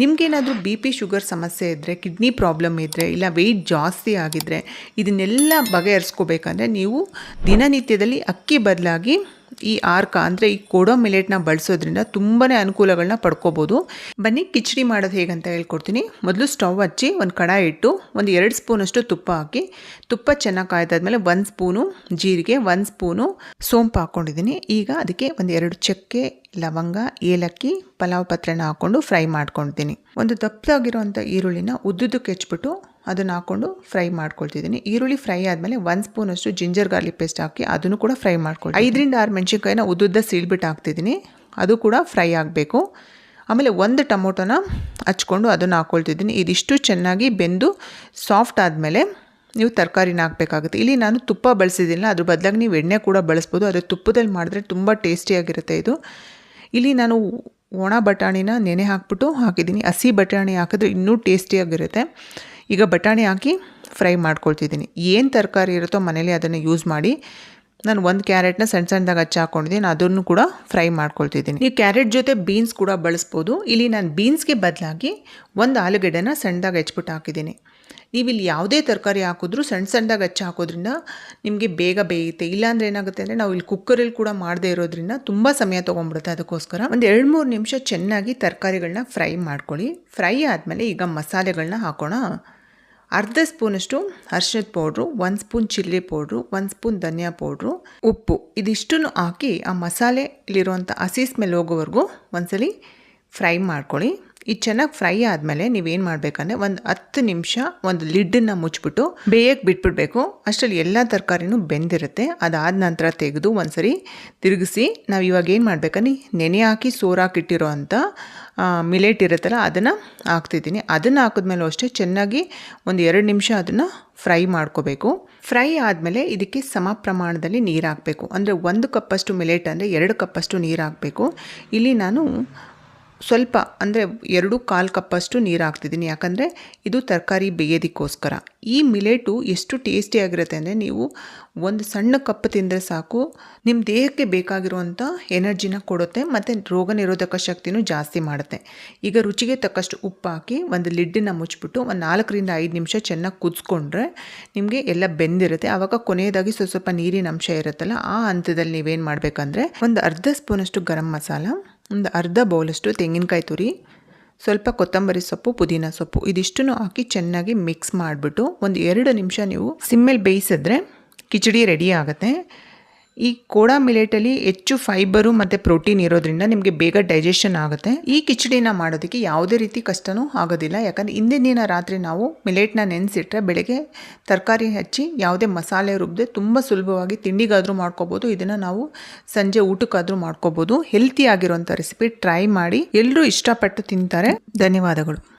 ನಿಮಗೇನಾದರೂ B P sugar ಸಮಸ್ಯೆ ಇದ್ದರೆ ಕಿಡ್ನಿ ಪ್ರಾಬ್ಲಮ್ ಇದ್ದರೆ ಇಲ್ಲ ವೆಯ್ಟ್ ಜಾಸ್ತಿ ಆಗಿದ್ದರೆ ಇದನ್ನೆಲ್ಲ ಬಗೆಹರಿಸ್ಕೋಬೇಕಂದ್ರೆ ನೀವು ದಿನನಿತ್ಯದಲ್ಲಿ ಅಕ್ಕಿ ಬದಲಾಗಿ ಈ ಆರ್ಕ ಅಂದರೆ ಈ ಕೊಡೋ ಮಿಲೆಟ್ನ ಬಳಸೋದ್ರಿಂದ ತುಂಬಾ ಅನುಕೂಲಗಳನ್ನ ಪಡ್ಕೋಬೋದು. ಬನ್ನಿ, ಕಿಚಡಿ ಮಾಡೋದು ಹೇಗಂತ ಹೇಳ್ಕೊಡ್ತೀನಿ. ಮೊದಲು ಸ್ಟವ್ ಹಚ್ಚಿ ಒಂದು ಕಡಾಯಿ ಇಟ್ಟು ಒಂದು ಎರಡು ಸ್ಪೂನಷ್ಟು ತುಪ್ಪ ಹಾಕಿ, ತುಪ್ಪ ಚೆನ್ನಾಗಿ ಕಾಯ್ದಾದ್ಮೇಲೆ ಒಂದು ಸ್ಪೂನು ಜೀರಿಗೆ, ಒಂದು ಸ್ಪೂನು ಸೋಂಪು ಹಾಕ್ಕೊಂಡಿದ್ದೀನಿ ಈಗ ಅದಕ್ಕೆ ಒಂದು ಎರಡು ಚಕ್ಕೆ ಲವಂಗ, ಏಲಕ್ಕಿ, ಪಲಾವ್ ಪತ್ರೆನ ಹಾಕ್ಕೊಂಡು ಫ್ರೈ ಮಾಡ್ಕೊಳ್ತೀನಿ. ಒಂದು ದಪ್ಪದಾಗಿರುವಂಥ ಈರುಳ್ಳಿನ ಉದ್ದುದಕ್ಕೆ ಹೆಚ್ಚಿಬಿಟ್ಟು ಅದನ್ನು ಹಾಕ್ಕೊಂಡು ಫ್ರೈ ಮಾಡ್ಕೊಳ್ತಿದ್ದೀನಿ. ಈರುಳ್ಳಿ ಫ್ರೈ ಆದಮೇಲೆ ಒಂದು ಸ್ಪೂನಷ್ಟು ಜಿಂಜರ್ ಗಾರ್ಲಿಕ್ ಪೇಸ್ಟ್ ಹಾಕಿ ಅದನ್ನು ಕೂಡ ಫ್ರೈ ಮಾಡ್ಕೊಳ್ಳಿ ಐದರಿಂದ ಆರು ಮೆಣಸಿನ್ಕಾಯಿನ ಉದ್ದುದ್ದ ಸೀಳ್ಬಿಟ್ಟು ಹಾಕ್ತಿದ್ದೀನಿ. ಅದು ಕೂಡ ಫ್ರೈ ಆಗಬೇಕು. ಆಮೇಲೆ ಒಂದು ಟೊಮೊಟೊನ ಹಚ್ಕೊಂಡು ಅದನ್ನು ಹಾಕ್ಕೊಳ್ತಿದ್ದೀನಿ ಇದಿಷ್ಟು ಚೆನ್ನಾಗಿ ಬೆಂದು ಸಾಫ್ಟ್ ಆದಮೇಲೆ ನೀವು ತರಕಾರಿನ ಹಾಕಬೇಕಾಗುತ್ತೆ. ಇಲ್ಲಿ ನಾನು ತುಪ್ಪ ಬಳಸಿದ್ದೀನಿಲ್ಲ ಅದ್ರ ಬದಲಾಗಿ ನೀವು ಎಣ್ಣೆ ಕೂಡ ಬಳಸ್ಬೋದು. ಆದರೆ ತುಪ್ಪದಲ್ಲಿ ಮಾಡಿದ್ರೆ ತುಂಬ ಟೇಸ್ಟಿಯಾಗಿರುತ್ತೆ ಇದು. ಇಲ್ಲಿ ನಾನು ಒಣ ಬಟಾಣಿನ ನೆನೆ ಹಾಕ್ಬಿಟ್ಟು ಹಾಕಿದ್ದೀನಿ. ಹಸಿ ಬಟಾಣಿ ಹಾಕಿದ್ರೆ ಇನ್ನೂ ಟೇಸ್ಟಿಯಾಗಿರುತ್ತೆ ಈಗ ಬಟಾಣಿ ಹಾಕಿ ಫ್ರೈ ಮಾಡ್ಕೊಳ್ತಿದ್ದೀನಿ. ಏನು ತರಕಾರಿ ಇರುತ್ತೋ ಮನೇಲಿ ಅದನ್ನು ಯೂಸ್ ಮಾಡಿ ನಾನು ಒಂದು ಕ್ಯಾರೆಟ್ನ ಸಣ್ಣ ಸಣ್ಣದಾಗ ಹಚ್ಚಿ ಹಾಕ್ಕೊಂಡಿದ್ದೀನಿ ಅದನ್ನು ಕೂಡ ಫ್ರೈ ಮಾಡ್ಕೊಳ್ತಿದ್ದೀನಿ ಈ ಕ್ಯಾರೆಟ್ ಜೊತೆ ಬೀನ್ಸ್ ಕೂಡ ಬಳಸ್ಬೋದು. ಇಲ್ಲಿ ನಾನು ಬೀನ್ಸ್ಗೆ ಬದಲಾಗಿ ಒಂದು ಆಲೂಗಡ್ಡೆನ ಸಣ್ಣದಾಗಿ ಹೆಚ್ಚಿಬಿಟ್ಟು ಹಾಕಿದ್ದೀನಿ ನೀವು ಇಲ್ಲಿ ಯಾವುದೇ ತರಕಾರಿ ಹಾಕಿದ್ರೂ ಸಣ್ಣ ಸಣ್ಣದಾಗಿ ಹಚ್ಚಿ ಹಾಕೋದ್ರಿಂದ ನಿಮಗೆ ಬೇಗ ಬೇಯುತ್ತೆ. ಇಲ್ಲಾಂದ್ರೆ ಏನಾಗುತ್ತೆ ಅಂದರೆ ನಾವು ಇಲ್ಲಿ ಕುಕ್ಕರಲ್ಲಿ ಕೂಡ ಮಾಡದೇ ಇರೋದ್ರಿಂದ ತುಂಬ ಸಮಯ ತೊಗೊಂಡ್ಬಿಡುತ್ತೆ ಅದಕ್ಕೋಸ್ಕರ. ಒಂದು ಎರಡು ಮೂರು ನಿಮಿಷ ಚೆನ್ನಾಗಿ ತರಕಾರಿಗಳನ್ನ ಫ್ರೈ ಮಾಡ್ಕೊಳ್ಳಿ. ಫ್ರೈ ಆದಮೇಲೆ ಈಗ ಮಸಾಲೆಗಳನ್ನ ಹಾಕೋಣ. ಅರ್ಧ ಸ್ಪೂನಷ್ಟು ಅರ್ಶಿಣದ ಪೌಡ್ರು, ಒಂದು ಸ್ಪೂನ್ ಚಿಲ್ಲಿ ಪೌಡ್ರು, ಒಂದು ಸ್ಪೂನ್ ಧನಿಯಾ ಪೌಡ್ರು, ಉಪ್ಪು. ಇದಿಷ್ಟನ್ನು ಹಾಕಿ ಆ ಮಸಾಲೆಲಿರುವಂಥ ಹಸಿ ಸ್ಮೆಲ್ ಹೋಗೋವರೆಗೂ ಒಂದ್ಸಲಿ ಫ್ರೈ ಮಾಡ್ಕೊಳ್ಳಿ. ಇದು ಚೆನ್ನಾಗಿ ಫ್ರೈ ಆದಮೇಲೆ ನೀವೇನು ಮಾಡಬೇಕಂದ್ರೆ ಒಂದು ಹತ್ತು ನಿಮಿಷ ಒಂದು ಲಿಡ್ಡನ್ನು ಮುಚ್ಚಿಬಿಟ್ಟು ಬೇಯಕ್ಕೆ ಬಿಟ್ಬಿಡ್ಬೇಕು. ಅಷ್ಟರಲ್ಲಿ ಎಲ್ಲ ತರಕಾರಿನೂ ಬೆಂದಿರುತ್ತೆ. ಅದಾದ ನಂತರ ತೆಗೆದು ಒಂದ್ಸರಿ ತಿರುಗಿಸಿ ನಾವು ಇವಾಗ ಏನು ಮಾಡಬೇಕಂದ್ರೆ ನೆನೆ ಹಾಕಿ ಸೋರಾಕಿಟ್ಟಿರೋ ಅಂಥ ಮಿಲೆಟ್ ಇರುತ್ತಲ್ಲ ಅದನ್ನು ಹಾಕ್ತಿದ್ದೀನಿ. ಅದನ್ನು ಹಾಕಿದ್ಮೇಲೂ ಅಷ್ಟೇ ಚೆನ್ನಾಗಿ ಒಂದು ಎರಡು ನಿಮಿಷ ಅದನ್ನು ಫ್ರೈ ಮಾಡ್ಕೋಬೇಕು. ಫ್ರೈ ಆದಮೇಲೆ ಇದಕ್ಕೆ ಸಮ ಪ್ರಮಾಣದಲ್ಲಿ ನೀರು ಹಾಕಬೇಕು. ಅಂದರೆ ಒಂದು ಕಪ್ಪಷ್ಟು ಮಿಲೆಟ್ ಅಂದರೆ ಎರಡು ಕಪ್ಪಷ್ಟು ನೀರು ಹಾಕಬೇಕು. ಇಲ್ಲಿ ನಾನು ಸ್ವಲ್ಪ ಅಂದರೆ ಎರಡು ಕಾಲು ಕಪ್ಪಷ್ಟು ನೀರು ಹಾಕ್ತಿದ್ದೀನಿ ಯಾಕಂದರೆ ಇದು ತರಕಾರಿ ಬೇಯೋದಕ್ಕೋಸ್ಕರ. ಈ ಮಿಲೇಟು ಎಷ್ಟು ಟೇಸ್ಟಿಯಾಗಿರುತ್ತೆ ಅಂದರೆ ನೀವು ಒಂದು ಸಣ್ಣ ಕಪ್ ತಿಂದರೆ ಸಾಕು. ನಿಮ್ಮ ದೇಹಕ್ಕೆ ಬೇಕಾಗಿರುವಂಥ ಎನರ್ಜಿನ ಕೊಡುತ್ತೆ ಮತ್ತು ರೋಗ ನಿರೋಧಕ ಶಕ್ತಿನೂ ಜಾಸ್ತಿ ಮಾಡುತ್ತೆ. ಈಗ ರುಚಿಗೆ ತಕ್ಕಷ್ಟು ಉಪ್ಪು ಹಾಕಿ ಒಂದು ಲಿಡ್ಡನ್ನ ಮುಚ್ಚಿಬಿಟ್ಟು ಒಂದು ನಾಲ್ಕರಿಂದ ಐದು ನಿಮಿಷ ಚೆನ್ನಾಗಿ ಕುದಿಸ್ಕೊಂಡ್ರೆ ನಿಮಗೆ ಎಲ್ಲ ಬೆಂದಿರುತ್ತೆ. ಆವಾಗ ಕೊನೆಯದಾಗಿ ಸ್ವಲ್ಪ ಸ್ವಲ್ಪ ನೀರಿನ ಅಂಶ ಇರುತ್ತಲ್ಲ, ಆ ಹಂತದಲ್ಲಿ ನೀವೇನು ಮಾಡಬೇಕಂದ್ರೆ ಒಂದು ಅರ್ಧ ಸ್ಪೂನಷ್ಟು ಗರಂ ಮಸಾಲ ಒಂದು ಅರ್ಧ ಬೌಲಷ್ಟು ತೆಂಗಿನಕಾಯಿ ತುರಿ, ಸ್ವಲ್ಪ ಕೊತ್ತಂಬರಿ ಸೊಪ್ಪು, ಪುದೀನ ಸೊಪ್ಪು, ಇದಿಷ್ಟನ್ನು ಹಾಕಿ ಚೆನ್ನಾಗಿ ಮಿಕ್ಸ್ ಮಾಡಿಬಿಟ್ಟು ಒಂದು ಎರಡು ನಿಮಿಷ ನೀವು ಸಿಮ್ಮೇಲೆ ಬೇಯಿಸಿದ್ರೆ ಕಿಚಡಿ ರೆಡಿ ಆಗುತ್ತೆ. ಈ ಕೋಡಾ ಮಿಲೆಟಲ್ಲಿ ಹೆಚ್ಚು ಫೈಬರು ಮತ್ತು ಪ್ರೋಟೀನ್ ಇರೋದ್ರಿಂದ ನಿಮಗೆ ಬೇಗ ಡೈಜೆಷನ್ ಆಗುತ್ತೆ. ಈ ಕಿಚಡಿನ ಮಾಡೋದಕ್ಕೆ ಯಾವುದೇ ರೀತಿ ಕಷ್ಟನೂ ಆಗೋದಿಲ್ಲ. ಯಾಕಂದರೆ ಹಿಂದಿನ ದಿನ ರಾತ್ರಿ ನಾವು ಮಿಲೆಟ್ನ ನೆನೆಸಿಟ್ರೆ ಬೆಳಗ್ಗೆ ತರಕಾರಿ ಹಚ್ಚಿ ಯಾವುದೇ ಮಸಾಲೆ ರುಬ್ಬದೆ ತುಂಬ ಸುಲಭವಾಗಿ ತಿಂಡಿಗಾದರೂ ಮಾಡ್ಕೋಬೋದು. ಇದನ್ನು ನಾವು ಸಂಜೆ ಊಟಕ್ಕಾದರೂ ಮಾಡ್ಕೋಬೋದು. ಹೆಲ್ತಿ ಆಗಿರುವಂಥ ರೆಸಿಪಿ ಟ್ರೈ ಮಾಡಿ ಎಲ್ಲರೂ ಇಷ್ಟಪಟ್ಟು ತಿಂತಾರೆ. ಧನ್ಯವಾದಗಳು.